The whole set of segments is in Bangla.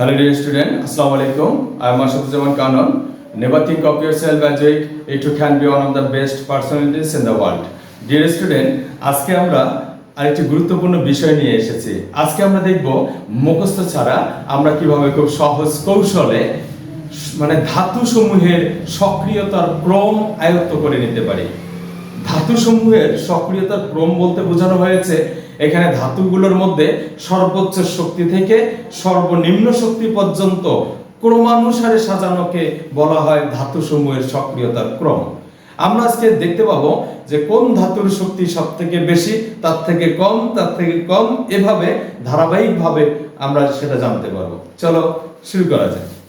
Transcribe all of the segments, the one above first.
Hello dear student, Assalamu alaikum. I am Ashaduzaman Kanon. Never think of yourself as weak. It can be one of the best personalities in the world. Dear student, আজকে আমরা আরেকটি গুরুত্বপূর্ণ বিষয় নিয়ে এসেছি আজকে আমরা দেখব মুখস্থ ছাড়া আমরা কীভাবে খুব সহজ কৌশলে মানে ধাতু সমূহের সক্রিয়তার ক্রম আয়ত্ত করে নিতে পারি ধাতু সমূহের সক্রিয়তার ক্রম বলতে বোঝানো হয়েছে এখানে ধাতুগুলোর মধ্যে সর্বোচ্চ শক্তি থেকে সর্বনিম্ন শক্তি পর্যন্ত ক্রমানুসারে সাজানোকে বলা হয় ধাতু সমূহের সক্রিয়তার ক্রম। আমরা আজকে দেখতে পাবো যে কোন ধাতুর শক্তি সব থেকে বেশি, তার থেকে কম, তার থেকে কম, এভাবে ধারাবাহিকভাবে আমরা সেটা জানতে পারব। চলো শুরু করা যাক।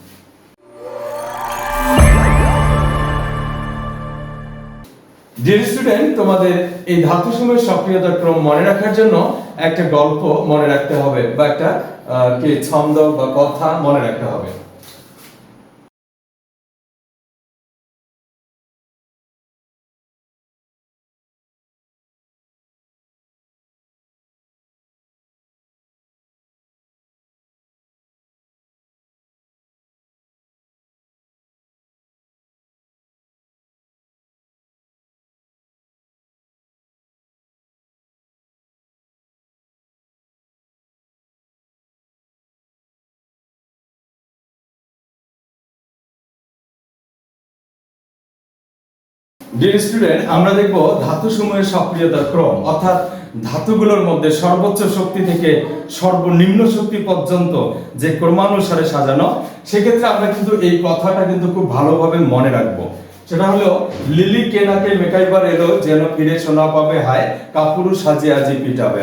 ডিয়ার স্টুডেন্ট তোমাদের এই ধাতু সময়ের সক্রিয়তার ক্রম মনে রাখার জন্য একটা গল্প মনে রাখতে হবে বা একটা কি, ছন্দ বা কথা মনে রাখতে হবে। ডিয়ার স্টুডেন্ট আমরা দেখব ধাতু সমূহের সক্রিয়তার ক্রম, অর্থাৎ ধাতুগুলোর মধ্যে সর্বোচ্চ শক্তি থেকে সর্বনিম্ন শক্তি পর্যন্ত যে ক্রমানুসারে সাজানো, সেক্ষেত্রে আমরা কিন্তু এই কথাটা কিন্তু খুব ভালোভাবে মনে রাখব। সেটা হলো, লিলি কেনাকে মেকাইবার এলো, যেন ফিরে শোনা পাবে হায় কাপুরু সাজে আজি পিটাবে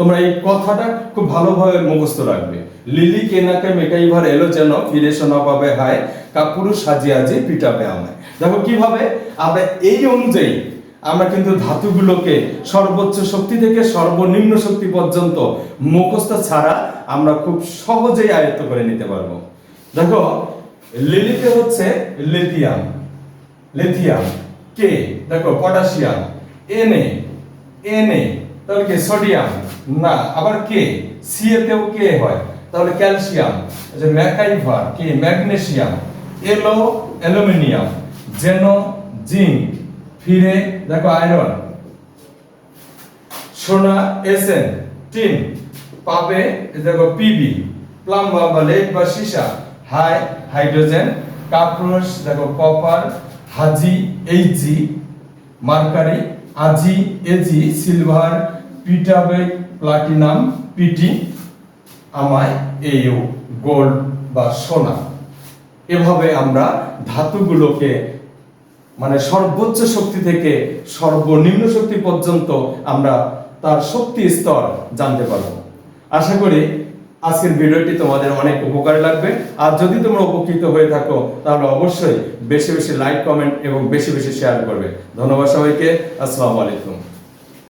তোমরা এই কথাটা খুব ভালোভাবে মুখস্থ রাখবে। লিলি কেনাকে মেকাইবার এলো যেন ফিরে শোনা পাবে, হায় কাপুরু সাজিয়ে আজি পিটাবে আমায় দেখো কীভাবে আমরা এই অনুযায়ী আমরা কিন্তু ধাতুগুলোকে সর্বোচ্চ শক্তি থেকে সর্বনিম্ন শক্তি পর্যন্ত মুখস্থ ছাড়া আমরা খুব সহজেই আয়ত্ত করে নিতে পারব। দেখো, লিলিতে হচ্ছে লিথিয়াম। লিথিয়াম। কে? দেখো, পটাশিয়াম। এনএ এনএ তাহলে কি? সোডিয়াম। না, আবার কে? সি এতেও কে হয়? তাহলে ক্যালসিয়াম যে ম্যাকাইভার, কে? ম্যাগনেসিয়াম, এলো, অ্যালুমিনিয়াম জেনো জিঙ্ক, ফিরে, দেখো আয়রন, সোনা, এসএন, টিন, পাবে দেখো পিবি, প্লাম্বার বা লেড বা সীসা, হাই, হাইড্রোজেন, কাপ্রোস, দেখো কপার, হাজি, এইচজি, মার্কারি, আজি, এজি, সিলভার, পিটাবে প্লাটিনাম পিটি, আমায় এইও গোল্ড বা সোনা। এভাবে আমরা ধাতুগুলোকে মানে সর্বোচ্চ শক্তি থেকে সর্বনিম্ন শক্তি পর্যন্ত আমরা তার শক্তি স্তর জানতে পারব। আশা করি আজকের ভিডিওটি তোমাদের অনেক উপকারে লাগবে। আর যদি তোমরা উপকৃত হয়ে থাকো, তাহলে অবশ্যই বেশি বেশি লাইক, কমেন্ট এবং বেশি বেশি শেয়ার করবে। ধন্যবাদ সবাইকে। আসসালামু আলাইকুম।